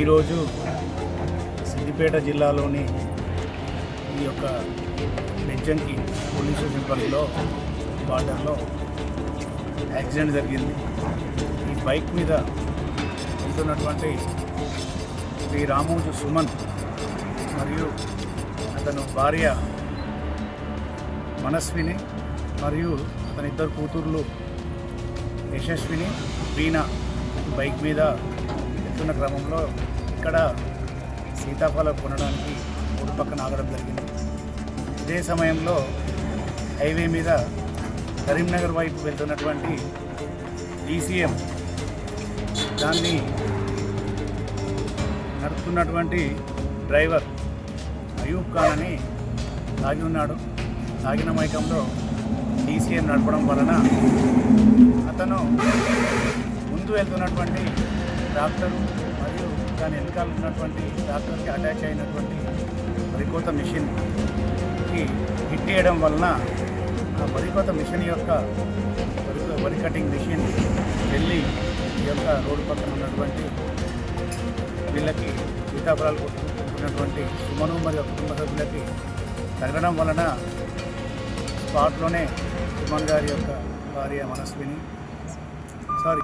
ఈరోజు సిద్దిపేట జిల్లాలోని ఈ యొక్క బెజ్జంకి పోలీస్ స్టేషన్ పరిధిలో బార్డర్లో యాక్సిడెంట్ జరిగింది. ఈ బైక్ మీద వెళ్తున్నటువంటి శ్రీ రామోజు సుమన్ మరియు అతను భార్య మనస్విని మరియు అతని ఇద్దరు కూతుర్లు యశస్విని వీణ బైక్ మీద వెళ్తున్న క్రమంలో ఇక్కడ సీతాఫలం కొనడానికి రోడ్డు పక్కన ఆగడం జరిగింది. ఇదే సమయంలో హైవే మీద కరీంనగర్ వైపు వెళ్తున్నటువంటి డీసీఎం దాన్ని నడుపుతున్నటువంటి డ్రైవర్ అయూబ్ ఖాన్ అని తాగి ఉన్నాడు. తాగిన మైకంలో డీసీఎం నడపడం వలన అతను ముందు వెళ్తున్నటువంటి డాక్టరు మరియు దాని వెనకాల ఉన్నటువంటి డాక్టర్కి అటాచ్ అయినటువంటి వరికోత మిషన్కి హిట్ చేయడం వలన ఆ వరికోత మిషన్ యొక్క వరి కటింగ్ మిషన్ వెళ్ళి ఈ యొక్క రోడ్డు పక్కన ఉన్నటువంటి వీళ్ళకి సీతాఫలాలు ఉన్నటువంటి సుమను మరియు కుటుంబ సభ్యులకి తగలడం వలన స్పాట్లోనే సుమన్ గారి యొక్క భార్య మనస్విని. సారీ